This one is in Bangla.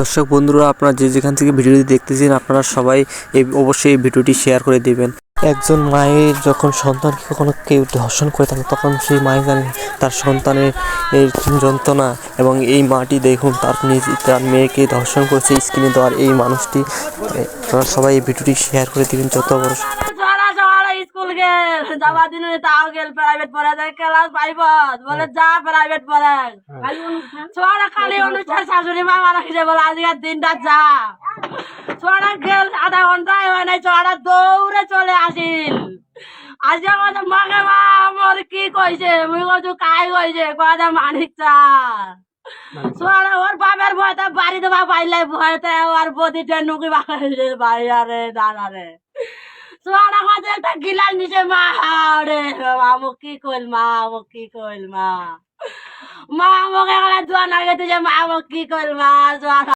দর্শক বন্ধুরা, আপনারা যে যেখান থেকে ভিডিওটি দেখতেছেন, আপনারা সবাই এই অবশ্যই এই ভিডিওটি শেয়ার করে দিবেন। একজন মায়ের যখন সন্তানকে কখনো কেউ ধর্ষণ করে থাকে, তখন সেই মায়ের জানে তার সন্তানের যন্ত্রণা এবং এই মাটি দেখুন, তার নিজ, তার মেয়েকে ধর্ষণ করেছে, স্ক্রিনে দেওয়ার এই মানুষটি। আপনারা সবাই এই ভিডিওটি শেয়ার করে দিবেন, যত বড় স্কুল গেল যাবার দিনে তাও গেল প্রাইভেট পড়ে দেয় ক্লাস ফাইভত বলে যা প্রাইভেট পড়ে। ছোড়া খালি অনুষ্ঠান শাশুড়ি মা মারা খেয়ে বলে আজকের দিনটা যা। ছোড়া গেল আধা ঘন্টায় হয় নাই ছোড়া দৌড়ে চলে আসিল। আজকে আমাদের মাকে মা আমার কি কইছে? মুই কইছু কাই কইছে? কয়টা মানিক চা ছোড়া ওর বাপের ভয়তে বাড়িতে বা পাইলে ভয়তে ওর বদিটা নুকি বাড়ি বাড়ি আরে দাঁড়ারে সোয়ারা মাঝে একটা গিলাস নিচে মা রে মামু কি কইল, মা মোক কি কইল, মা? মা আমাকে দোয়া না গেছে যে মা মোক কি কইল, মা সোয়ারা